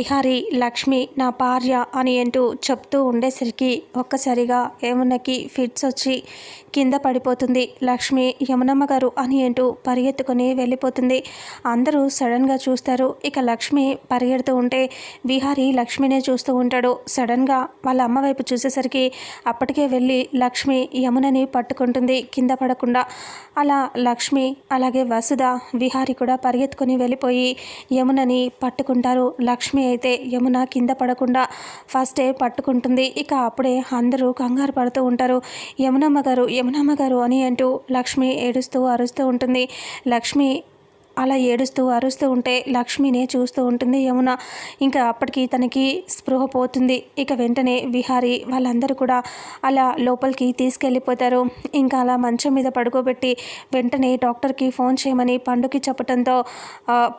విహారి లక్ష్మి నా భార్య అని అంటూ చెప్తూ ఉండేసరికి ఒక్కసారిగా యమునకి ఫిట్స్ వచ్చి కింద పడిపోతుంది. లక్ష్మి యమునమ్మ గారు అని అంటూ పరిగెత్తుకొని వెళ్ళిపోతుంది. అందరూ సడన్గా చూస్తారు. ఇక లక్ష్మి పరిగెడుతూ ఉంటే విహారి లక్ష్మినే చూస్తూ ఉంటాడు. సడన్గా వాళ్ళ అమ్మ వైపు చూసేసరికి అప్పటికే వెళ్ళి లక్ష్మి యమునని పట్టుకుంటుంది కింద పడకుండా. అలా లక్ష్మి అలాగే వసుధ విహారి కూడా పరిగెత్తుకొని వెళ్ళిపోయి యమునని పట్టుకుంటారు. లక్ష్మి అయితే యమున కింద పడకుండా ఫస్టే పట్టుకుంటుంది. ఇక అప్పుడే అందరూ కంగారు పడుతూ ఉంటారు. యమునమ్మ గారు యమునమ్మ గారు అని అంటూ లక్ష్మి ఏడుస్తూ అరుస్తూ ఉంటుంది. లక్ష్మి అలా ఏడుస్తూ అరుస్తూ ఉంటే లక్ష్మినే చూస్తూ ఉంటుంది యమున. ఇంకా అప్పటికి తనకి స్పృహ పోతుంది. ఇక వెంటనే విహారి వాళ్ళందరూ కూడా అలా లోపలికి తీసుకెళ్ళిపోతారు. ఇంకా అలా మంచం మీద పడుకోబెట్టి వెంటనే డాక్టర్కి ఫోన్ చేయమని పండుకి చెప్పడంతో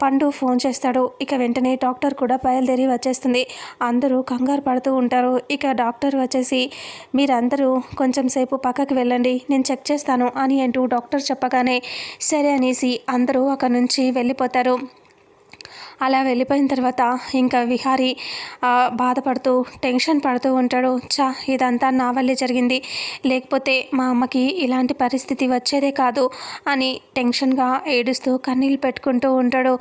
పండు ఫోన్ చేస్తాడు. ఇక వెంటనే డాక్టర్ కూడా బయలుదేరి వచ్చేస్తుంది. అందరూ కంగారు పడుతూ ఉంటారు. ఇక డాక్టర్ వచ్చేసి మీరందరూ కొంచెం సేపు పక్కకి వెళ్ళండి. నేను చెక్ చేస్తాను అని అంటూ డాక్టర్ చెప్పగానే సరే అనేసి అందరూ అక్కడ నుంచి నుంచి వెళ్ళిపోతారు. అలా వెళ్ళిపోయిన తర్వాత ఇంకా విహారీ బాధపడుతూ టెన్షన్ పడుతూ ఉంటాడు. చా ఇదంతా నా వల్లే జరిగింది. లేకపోతే మా అమ్మకి ఇలాంటి పరిస్థితి వచ్చేదే కాదు అని టెన్షన్గా ఏడుస్తూ కన్నీళ్ళు పెట్టుకుంటూ ఉంటాడు.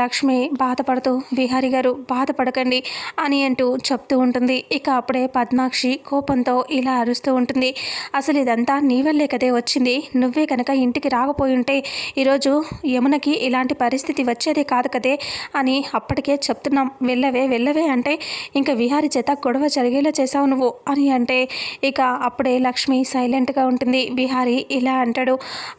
లక్ష్మి బాధపడుతూ విహారి గారు బాధపడకండి అని అంటూ చెప్తూ ఉంటుంది. ఇక అప్పుడే పద్మాక్షి కోపంతో ఇలా అరుస్తూ ఉంటుంది. అసలు ఇదంతా నీ వల్లే కదే వచ్చింది. నువ్వే కనుక ఇంటికి రాకపోయి ఉంటే ఈరోజు యమునకి ఇలాంటి పరిస్థితి వచ్చేదే కాదు కదే అని అప్పటికే చెప్తున్నాం వెళ్ళవే వెళ్ళవే అంటే ఇంకా విహారి చేత గొడవ జరిగేలా చేసావు నువ్వు అని అంటే ఇక అప్పుడే లక్ష్మి సైలెంట్గా ఉంటుంది. విహారి ఇలా అంటాడు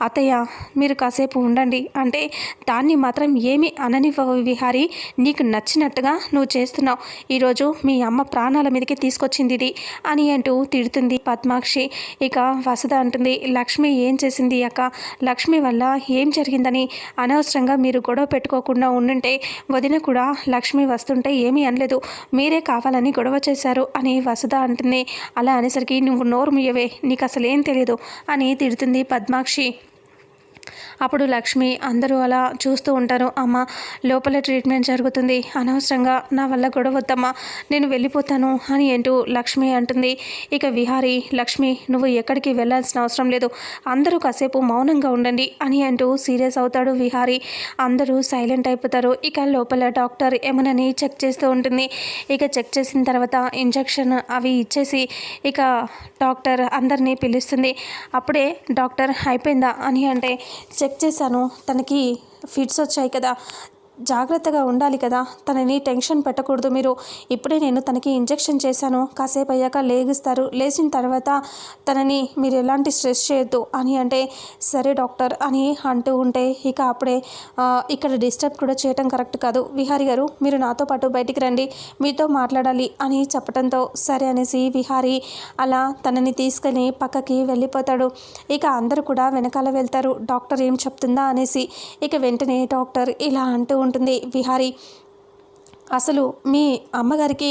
అత్తయ్య మీరు కాసేపు ఉండండి. అంటే దాన్ని మాత్రం ఏమి అననివ్వవు విహారి నీకు నచ్చినట్టుగా నువ్వు చేస్తున్నావు. ఈరోజు మీ అమ్మ ప్రాణాల మీదకి తీసుకొచ్చింది ఇది అని అంటూ తిడుతుంది పద్మాక్షి. ఇక వసుధ అంటుంది లక్ష్మి ఏం చేసింది అక్క? లక్ష్మి వల్ల ఏం జరిగిందని? అనవసరంగా మీరు గొడవ పెట్టుకోకుండా ఉండుంటే వదిన కూడా లక్ష్మి వస్తుంటే ఏమీ అనలేదు. మీరే కావాలని గొడవ చేశారు అని వసుధ అంటుంది. అలా అనేసరికి నువ్వు నోరు ముయ్యవే నీకు అసలేం తెలియదు అని తిడుతుంది పద్మాక్షి. అప్పుడు లక్ష్మి అందరూ అలా చూస్తూ ఉంటారు అమ్మ లోపల ట్రీట్మెంట్ జరుగుతుంది. అనవసరంగా నా వల్ల గొడవ వద్దమ్మా. నేను వెళ్ళిపోతాను అని అంటూ లక్ష్మి అంటుంది. ఇక విహారి లక్ష్మి నువ్వు ఎక్కడికి వెళ్ళాల్సిన అవసరం లేదు. అందరూ కాసేపు మౌనంగా ఉండండి అని అంటూ సీరియస్ అవుతాడు విహారి. అందరూ సైలెంట్ అయిపోతారు. ఇక లోపల డాక్టర్ ఏమనని చెక్ చేస్తూ ఉంటుంది. ఇక చెక్ చేసిన తర్వాత ఇంజక్షన్ అవి ఇచ్చేసి ఇక డాక్టర్ అందరినీ పిలుస్తుంది. అప్పుడే డాక్టర్ అయిపోయిందా అని అంటే చెక్ చేశాను. తనకి ఫిట్స్ వచ్చాయి కదా. జాగ్రత్తగా ఉండాలి కదా. తనని టెన్షన్ పెట్టకూడదు మీరు. ఇప్పుడే నేను తనకి ఇంజెక్షన్ చేశాను. కాసేపు అయ్యాక లేగిస్తారు. లేచిన తర్వాత తనని మీరు ఎలాంటి స్ట్రెస్ చేయొద్దు అని అంటే సరే డాక్టర్ అని అంటూ ఉంటే ఇక అప్పుడే ఇక్కడ డిస్టర్బ్ కూడా చేయటం కరెక్ట్ కాదు. విహారి గారు మీరు నాతో పాటు బయటికి రండి. మీతో మాట్లాడాలి అని చెప్పడంతో సరే అనేసి విహారి అలా తనని తీసుకొని పక్కకి వెళ్ళిపోతాడు. ఇక అందరూ కూడా వెనకాల వెళ్తారు. డాక్టర్ ఏం చెప్తుందా అనేసి ఇక వెంటనే డాక్టర్ ఇలా అంటూ ఉంటుంది. విహారీ అసలు మీ అమ్మగారికి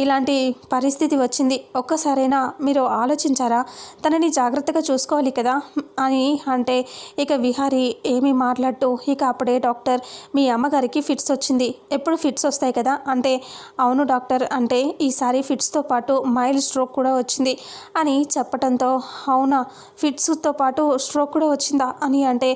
ఇలాంటి పరిస్థితి వచ్చింది. ఒక్కసారైనా మీరు ఆలోచించారా? తనని జాగ్రత్తగా చూసుకోవాలి కదా? అని అంటే ఇక విహారి ఏమీ మాట్లాడుతూ ఇక అప్పుడే డాక్టర్ మీ అమ్మగారికి ఫిట్స్ వచ్చింది. ఎప్పుడు ఫిట్స్ వస్తాయి కదా? అంటే అవును డాక్టర్ అంటే ఈసారి ఫిట్స్తో పాటు మైల్డ్ స్ట్రోక్ కూడా వచ్చింది అని చెప్పడంతో అవునా ఫిట్స్తో పాటు స్ట్రోక్ కూడా వచ్చిందా అని అంటే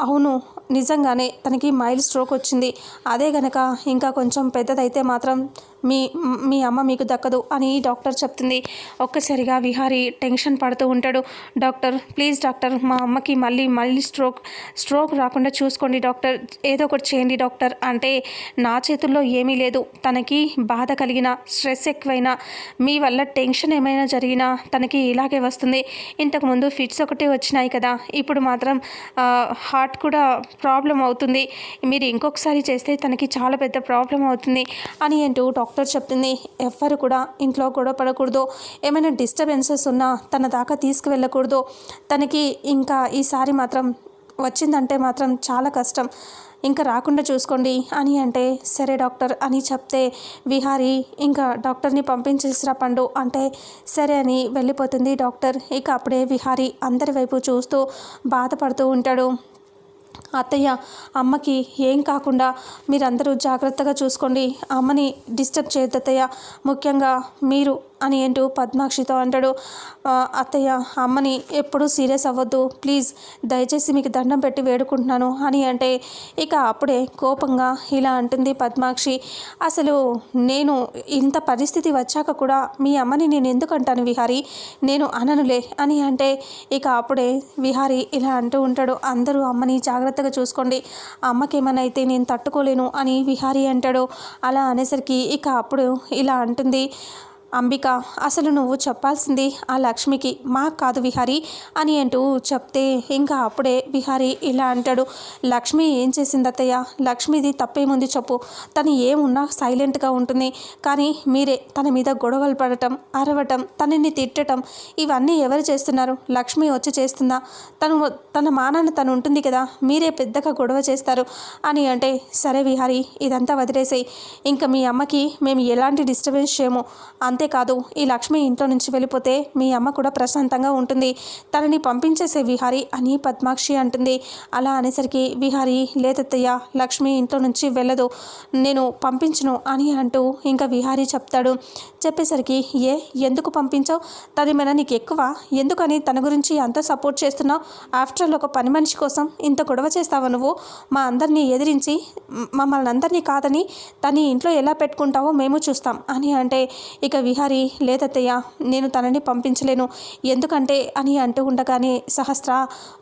అవును నిజంగానే తనకి మైల్ స్ట్రోక్ వచ్చింది. అదే గనక ఇంకా కొంచెం పెద్దదైతే మాత్రం మీ మీ అమ్మ మీకు దక్కదు అని డాక్టర్ చెప్తుంది. ఒక్కసారిగా విహారి టెన్షన్ పడుతూ ఉంటాడు. డాక్టర్ ప్లీజ్ డాక్టర్ మా అమ్మకి మళ్ళీ మళ్ళీ స్ట్రోక్ స్ట్రోక్ రాకుండా చూసుకోండి డాక్టర్. ఏదో ఒకటి చేయండి డాక్టర్. అంటే నా చేతుల్లో ఏమీ లేదు. తనకి బాధ కలిగిన స్ట్రెస్ ఎక్కువైనా మీ వల్ల టెన్షన్ ఏమైనా జరిగినా తనకి ఇలాగే వస్తుంది. ఇంతకుముందు ఫిట్స్ ఒకటే వచ్చినాయి కదా. ఇప్పుడు మాత్రం హార్ట్ కూడా ప్రాబ్లం అవుతుంది. మీరు ఇంకొకసారి చేస్తే తనకి చాలా పెద్ద ప్రాబ్లం అవుతుంది అని అంటూ డాక్టర్ చెప్తుంది. ఎవ్వరు కూడా ఇంట్లో గొడవ పడకూడదు. ఏమైనా డిస్టర్బెన్సెస్ ఉన్నా తన దాకా తీసుకువెళ్ళకూడదు. తనకి ఇంకా ఈసారి మాత్రం వచ్చిందంటే మాత్రం చాలా కష్టం. ఇంకా రాకుండా చూసుకోండి అని అంటే సరే డాక్టర్ అని చెప్తే విహారి ఇంకా డాక్టర్ని పంపించేసిరా పండు అంటే సరే అని వెళ్ళిపోతుంది డాక్టర్. ఇక అప్పుడే విహారి అందరి వైపు చూస్తూ బాధపడుతూ ఉంటాడు. అత్తయ్య అమ్మకి ఏం కాకుండా మీరందరూ జాగ్రత్తగా చూసుకోండి. అమ్మని డిస్టర్బ్ చేయద్దత్తయ్య. ముఖ్యంగా మీరు అని అంటూ పద్మాక్షితో అంటాడు. అత్తయ్య అమ్మని ఎప్పుడూ సీరియస్ అవ్వద్దు. ప్లీజ్ దయచేసి మీకు దండం పెట్టి వేడుకుంటున్నాను అని అంటే ఇక అప్పుడే కోపంగా ఇలా అంటుంది పద్మాక్షి. అసలు నేను ఇంత పరిస్థితి వచ్చాక కూడా మీ అమ్మని నేను ఎందుకు అంటాను విహారీ? నేను అననులే అని అంటే ఇక అప్పుడే విహారీ ఇలా అంటూ ఉంటాడు. అందరూ అమ్మని జాగ్రత్తగా చూసుకోండి. అమ్మకి ఏమైనా అయితే నేను తట్టుకోలేను అని విహారీ అంటాడు. అలా అనేసరికి ఇక అప్పుడు ఇలా అంటుంది. అంబిక అసలు నువ్వు చెప్పాల్సింది ఆ లక్ష్మికి మా కాదు విహారీ అని అంటూ చెప్తే ఇంకా అప్పుడే విహారీ ఇలా అంటాడు లక్ష్మి ఏం చేసింది అత్తయ్య? లక్ష్మిది తప్పేముంది చెప్పు. తను ఏమున్నా సైలెంట్గా ఉంటుంది. కానీ మీరే తన మీద గొడవలు పడటం అరవటం తనని తిట్టటం ఇవన్నీ ఎవరు చేస్తున్నారు? లక్ష్మి వచ్చి చేస్తుందా? తను తన మానాన్ని తను ఉంటుంది కదా మీరే పెద్దగా గొడవ చేస్తారు అని అంటే సరే విహారీ ఇదంతా వదిలేసాయి. ఇంకా మీ అమ్మకి మేము ఎలాంటి డిస్టర్బెన్స్ చేయము. అంతే అంతేకాదు ఈ లక్ష్మి ఇంట్లో నుంచి వెళ్ళిపోతే మీ అమ్మ కూడా ప్రశాంతంగా ఉంటుంది. తనని పంపించేసే విహారి అని పద్మాక్షి అంటుంది. అలా అనేసరికి విహారి లేదత్తయ్య లక్ష్మి ఇంట్లో నుంచి వెళ్ళదు. నేను పంపించను అని అంటూ ఇంకా విహారీ చెప్తాడు. చెప్పేసరికి ఏ ఎందుకు పంపించావు? తన మీద నీకు ఎక్కువ? ఎందుకని తన గురించి అంత సపోర్ట్ చేస్తున్నావు? ఆఫ్టర్ ఆల్ ఒక పని మనిషి కోసం ఇంత గొడవ చేస్తావు నువ్వు? మా అందరినీ ఎదిరించి మమ్మల్ని అందరినీ కాదని తన ఇంట్లో ఎలా పెట్టుకుంటావో మేము చూస్తాం అని అంటే ఇక శ్రీహరి లేదత్తయ్య నేను తనని పంపించలేను. ఎందుకంటే అని అంటూ ఉండగానే సహస్ర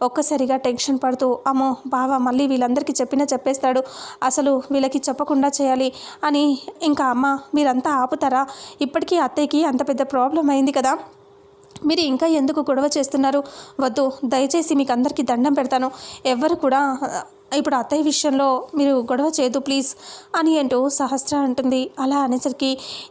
ఒక్కసారిగా టెన్షన్ పడుతూ అమ్మో బావ మళ్ళీ వీళ్ళందరికీ చెప్పినా చెప్పేస్తాడు. అసలు వీళ్ళకి చెప్పకుండా చేయాలి అని ఇంకా అమ్మ మీరంతా ఆపుతారా? ఇప్పటికీ అత్తయ్యకి అంత పెద్ద ప్రాబ్లం అయింది కదా. మీరు ఇంకా ఎందుకు గొడవ చేస్తున్నారు? వద్దు దయచేసి మీకు అందరికీ దండం పెడతాను. ఎవరు కూడా ఇప్పుడు అత్తయ్య విషయంలో మీరు గొడవ చేయదు ప్లీజ్ అని అంటూ సహస్ర అంటుంది. అలా అనేసరికి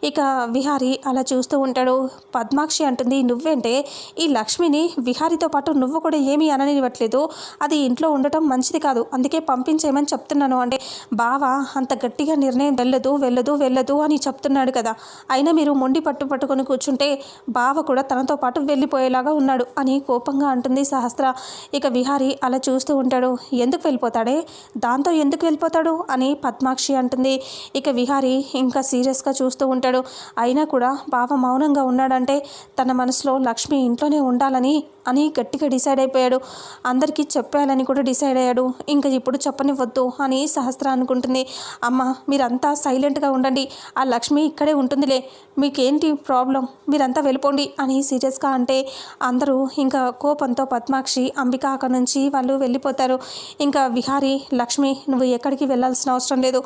ఇక విహారి అలా చూస్తూ ఉంటాడు. పద్మాక్షి అంటుంది నువ్వేంటే ఈ లక్ష్మిని విహారితో పాటు నువ్వు కూడా ఏమీ అననివ్వట్లేదు. అది ఇంట్లో ఉండటం మంచిది కాదు. అందుకే పంపించేయమని చెప్తున్నాను. అంటే బావ అంత గట్టిగా నిర్ణయం వెళ్ళదు వెళ్ళదు వెళ్ళదు అని చెప్తున్నాడు కదా. అయినా మీరు మొండి పట్టు పట్టుకొని కూర్చుంటే బావ కూడా తనతో పాటు వెళ్ళిపోయేలాగా ఉన్నాడు అని కోపంగా అంటుంది సహస్ర. ఇక విహారి అలా చూస్తూ ఉంటాడు. ఎందుకు వెళ్ళిపోతాడే? దాంతో ఎందుకు వెళ్ళిపోతాడు అని పద్మాక్షి అంటుంది. ఇక విహారి ఇంకా సీరియస్గా చూస్తూ ఉంటాడు. అయినా కూడా బావ మౌనంగా ఉన్నాడంటే తన మనసులో లక్ష్మి ఇంట్లోనే ఉండాలని అని గట్టిగా డిసైడ్ అయిపోయాడు. అందరికీ చెప్పాలని కూడా డిసైడ్ అయ్యాడు. ఇంకా ఇప్పుడు చెప్పనివ్వద్దు అని సహస్ర అనుకుంటుంది. అమ్మ మీరంతా సైలెంట్గా ఉండండి. ఆ లక్ష్మి ఇక్కడే ఉంటుందిలే. మీకేంటి ప్రాబ్లం మీరంతా వెళ్ళిపోండి అని సీరియస్గా అంటే అందరూ ఇంకా కోపంతో పద్మాక్షి అంబిక అక్కడ నుంచి వాళ్ళు వెళ్ళిపోతారు. ఇంకా విహారి లక్ష్మి నువ్వు ఎక్కడికి వెళ్ళాల్సిన అవసరం లేదు.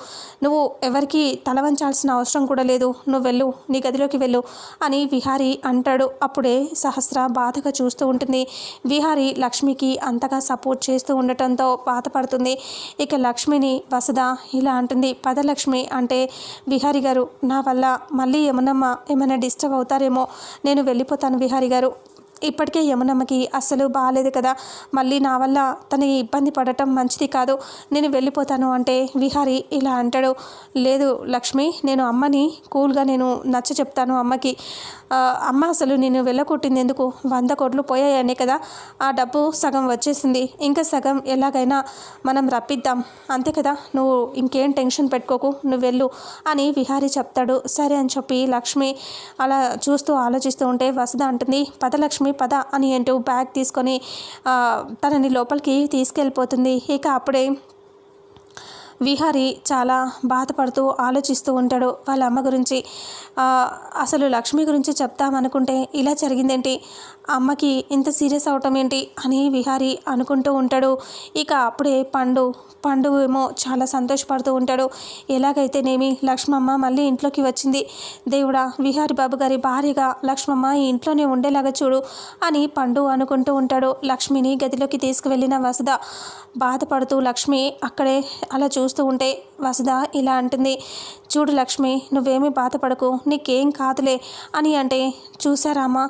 నువ్వు ఎవరికి తల వంచాల్సిన అవసరం కూడా లేదు. నువ్వు వెళ్ళు నీ గదిలోకి వెళ్ళు అని విహారి అంటాడు. అప్పుడే సహస్ర బాధగా చూస్తూ ఉంటుంది. విహారి లక్ష్మికి అంతగా సపోర్ట్ చేస్తూ ఉండటంతో బాధపడుతుంది. ఇక లక్ష్మిని వసుధ ఇలా అంటుంది పదలక్ష్మి అంటే విహారి గారు నా వల్ల మళ్ళీ యమునమ్మ ఏమైనా డిస్టర్బ్ అవుతారేమో. నేను వెళ్ళిపోతాను విహారి గారు. ఇప్పటికే యమునమ్మకి అస్సలు బాగాలేదు కదా. మళ్ళీ నా వల్ల తనకి ఇబ్బంది పడటం మంచిది కాదు. నేను వెళ్ళిపోతాను అంటే విహారి ఇలా అంటాడు. లేదు లక్ష్మి నేను అమ్మని కూల్గా నేను నచ్చ చెప్తాను అమ్మకి. అమ్మ అసలు నేను వెళ్ళకొట్టింది ఎందుకు? వంద కోట్లు పోయాయనే కదా. ఆ డబ్బు సగం వచ్చేసింది. ఇంకా సగం ఎలాగైనా మనం రప్పిద్దాం. అంతే కదా? నువ్వు ఇంకేం టెన్షన్ పెట్టుకోకు. నువ్వు వెళ్ళు అని విహారీ చెప్తాడు. సరే అని చెప్పి లక్ష్మి అలా చూస్తూ ఆలోచిస్తూ ఉంటే వసుధ అంటుంది పద లక్ష్మి పద అని అంటూ బ్యాగ్ తీసుకొని తనని లోపలికి తీసుకెళ్ళిపోతుంది. ఇక అప్పుడే విహారి చాలా బాధపడుతూ ఆలోచిస్తూ ఉంటాడు. వాళ్ళ అమ్మ గురించి అసలు లక్ష్మి గురించి చెప్తామనుకుంటే ఇలా జరిగిందేంటి? అమ్మకి ఇంత సీరియస్ అవటం ఏంటి అని విహారి అనుకుంటూ ఉంటాడు. ఇక అప్పుడే పండు పండు ఏమో చాలా సంతోషపడుతూ ఉంటాడు. ఎలాగైతేనేమి లక్ష్మమ్మ మళ్ళీ ఇంట్లోకి వచ్చింది. దేవుడా విహారి బాబు గారి భార్యగా లక్ష్మమ్మ ఈ ఇంట్లోనే ఉండేలాగా చూడు అని పండు అనుకుంటూ ఉంటాడు. లక్ష్మిని గదిలోకి తీసుకువెళ్ళిన వసుధ బాధపడుతూ లక్ష్మి అక్కడే అలా చూస్తూ ఉంటే వసుధ ఇలా అంటుంది. చూడు లక్ష్మి నువ్వేమీ బాధపడకు నీకేం కాదులే అని అంటే చూసారామా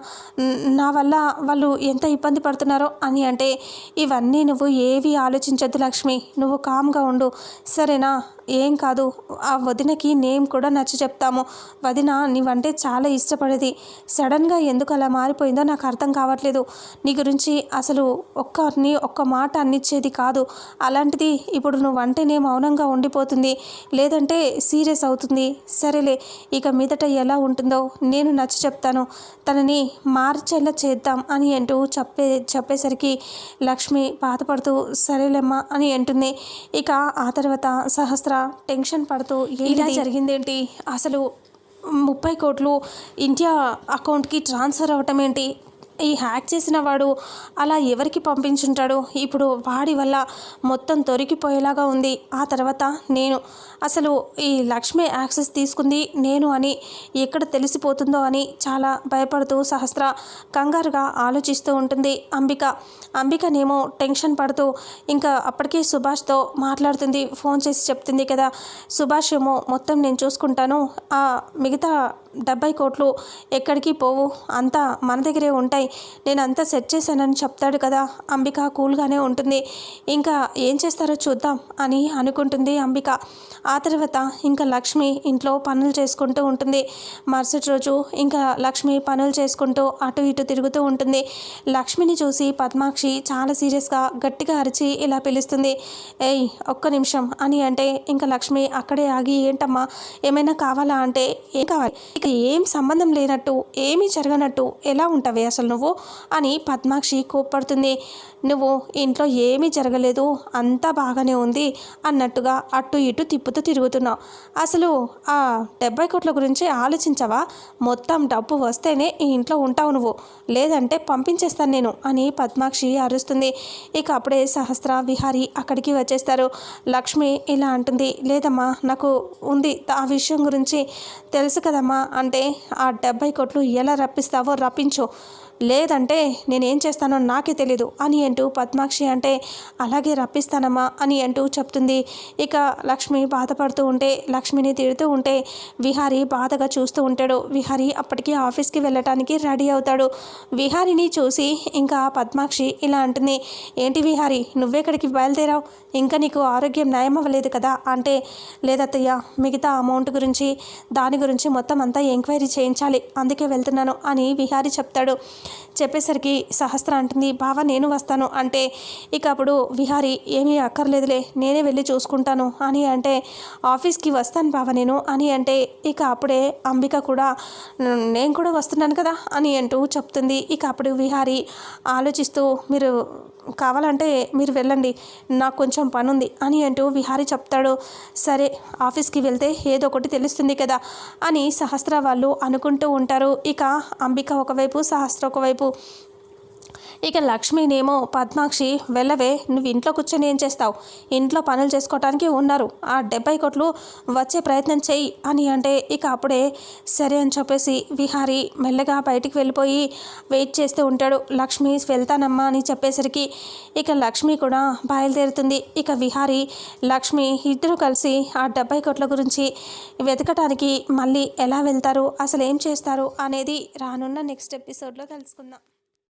నా వల్ల వాళ్ళు ఎంత ఇబ్బంది పడుతున్నారో అని అంటే ఇవన్నీ నువ్వు ఏవి ఆలోచించొద్దు లక్ష్మి నువ్వు కామ్గా ఉండు. సరేనా? ఏం కాదు ఆ వదినకి నేమ్ కూడా నచ్చ చెప్తాము. వదిన నీవంటే చాలా ఇష్టపడేది. సడన్గా ఎందుకు అలా మారిపోయిందో నాకు అర్థం కావట్లేదు. నీ గురించి అసలు ఒక్కరిని ఒక్క మాట అన్నిచ్చేది కాదు. అలాంటిది ఇప్పుడు నువ్వంటేనే మౌనంగా ఉండిపోతుంది. లేదంటే సీరియస్ అవుతుంది. సరేలే ఇక మీదట ఎలా ఉంటుందో నేను నచ్చ చెప్తాను. తనని మార్చేలా చేద్దాం అని అంటూ చెప్పే చెప్పేసరికి లక్ష్మి బాధపడుతూ సరేలేమ్మా అని అంటుంది. ఇక ఆ తర్వాత సహస్ర టెన్షన్ పడుతూ ఇలా జరిగిందేంటి? అసలు ముప్పై కోట్లు ఇండియా అకౌంట్కి ట్రాన్స్ఫర్ అవ్వటం ఏంటి? ఈ హ్యాక్ చేసిన వాడు అలా ఎవరికి పంపించుంటాడు? ఇప్పుడు వాడి వల్ల మొత్తం దొరికిపోయేలాగా ఉంది. ఆ తర్వాత నేను అసలు ఈ లక్ష్మి యాక్సెస్ తీసుకుంది నేను అని ఎక్కడ తెలిసిపోతుందో అని చాలా భయపడుతూ సహస్ర కంగారుగా ఆలోచిస్తూ ఉంటుంది అంబిక. అంబికనేమో టెన్షన్ పడుతూ ఇంకా అప్పటికే సుభాష్తో మాట్లాడుతుంది ఫోన్ చేసి చెప్తుంది కదా. సుభాష్ ఏమో మొత్తం నేను చూసుకుంటాను. ఆ మిగతా డెబ్బై కోట్లు ఎక్కడికి పోవు? అంతా మన దగ్గరే ఉంటాయి. నేను అంతా సెట్ చేశానని చెప్తాడు కదా. అంబిక కూల్గానే ఉంటుంది. ఇంకా ఏం చేస్తారో చూద్దాం అని అనుకుంటుంది అంబిక. ఆ తర్వాత ఇంకా లక్ష్మి ఇంట్లో పనులు చేసుకుంటూ ఉంటుంది. మరుసటి రోజు ఇంకా లక్ష్మి పనులు చేసుకుంటూ అటు ఇటు తిరుగుతూ ఉంటుంది. లక్ష్మిని చూసి పద్మాక్షి చాలా సీరియస్గా గట్టిగా అరిచి ఇలా పిలుస్తుంది. ఏయ్ ఒక్క నిమిషం అని అంటే ఇంకా లక్ష్మి అక్కడే ఆగి ఏంటమ్మా ఏమైనా కావాలా? అంటే ఏం కావాలి? ఇక ఏం సంబంధం లేనట్టు ఏమీ జరగనట్టు ఎలా ఉంటావే అసలు నువ్వు? అని పద్మాక్షి కోప్పడుతుంది. నువ్వు ఇంట్లో ఏమీ జరగలేదు అంతా బాగానే ఉంది అన్నట్టుగా అటు ఇటు తిప్పుతూ తిరుగుతున్నావు. అసలు ఆ డెబ్బై కోట్ల గురించి ఆలోచించవా? మొత్తం డబ్బు వస్తేనే ఈ ఇంట్లో ఉంటావు నువ్వు. లేదంటే పంపించేస్తాను నేను అని పద్మాక్షి అరుస్తుంది. ఇక అప్పుడే సహస్ర విహారి అక్కడికి వచ్చేస్తారు. లక్ష్మి ఇలా అంటుంది లేదమ్మా నాకు ఉంది ఆ విషయం గురించి తెలుసు కదమ్మా అంటే ఆ డెబ్బై కోట్లు ఎలా రప్పిస్తావో రప్పించు. లేదంటే నేనేం చేస్తానో నాకే తెలీదు అని అంటూ పద్మాక్షి అంటే అలాగే రప్పిస్తానమ్మా అని అంటూ చెప్తుంది. ఇక లక్ష్మి బాధపడుతూ ఉంటే లక్ష్మిని తిడుతూ ఉంటే విహారీ బాధగా చూస్తూ ఉంటాడు. విహారీ అప్పటికి ఆఫీస్కి వెళ్ళటానికి రెడీ అవుతాడు. విహారిని చూసి ఇంకా పద్మాక్షి ఇలా అంటుంది ఏంటి విహారీ నువ్వెక్కడికి బయలుదేరావు? ఇంకా నీకు ఆరోగ్యం నయం అవ్వలేదు కదా? అంటే లేదత్తయ్య మిగతా అమౌంట్ గురించి దాని గురించి మొత్తం అంతా ఎంక్వైరీ చేయించాలి అందుకే వెళ్తున్నాను అని విహారీ చెప్తాడు. చెప్పేసరికి సహస్ర అంటుంది బావ నేను వస్తాను. అంటే ఇక అప్పుడు విహారి ఏమీ అక్కర్లేదులే నేనే వెళ్ళి చూసుకుంటాను. అని అంటే ఆఫీస్కి వస్తాను బావ నేను. అని అంటే ఇక అప్పుడే అంబిక కూడా నేను కూడా వస్తున్నాను కదా అని అంటూ చెప్తుంది. ఇక అప్పుడు విహారి ఆలోచిస్తూ మీరు కావాలంటే మీరు వెళ్ళండి నాకు కొంచెం పని ఉంది అని అంటూ విహారీ చెప్తాడు. సరే ఆఫీస్కి వెళ్తే ఏదో ఒకటి తెలుస్తుంది కదా అని సహస్ర వాళ్ళు అనుకుంటూ ఉంటారు. ఇక అంబిక ఒకవైపు సహస్ర ఒకవైపు. ఇక లక్ష్మినేమో పద్మాక్షి వెళ్ళవే నువ్వు ఇంట్లో కూర్చొని ఏం చేస్తావు? ఇంట్లో పనులు చేసుకోవటానికి ఉన్నారు. ఆ డెబ్బై కోట్లు వచ్చే ప్రయత్నం చెయ్యి అని అంటే ఇక అప్పుడే సరే అని చెప్పేసి విహారి మెల్లగా బయటికి వెళ్ళిపోయి వెయిట్ చేస్తూ ఉంటాడు. లక్ష్మి వెళ్తానమ్మా అని చెప్పేసరికి ఇక లక్ష్మి కూడా బయలుదేరుతుంది. ఇక విహారి లక్ష్మి ఇద్దరు కలిసి ఆ డెబ్బై కోట్ల గురించి వెతకటానికి మళ్ళీ ఎలా వెళ్తారు అసలు ఏం చేస్తారు అనేది రానున్న నెక్స్ట్ ఎపిసోడ్లో తెలుసుకుందాం.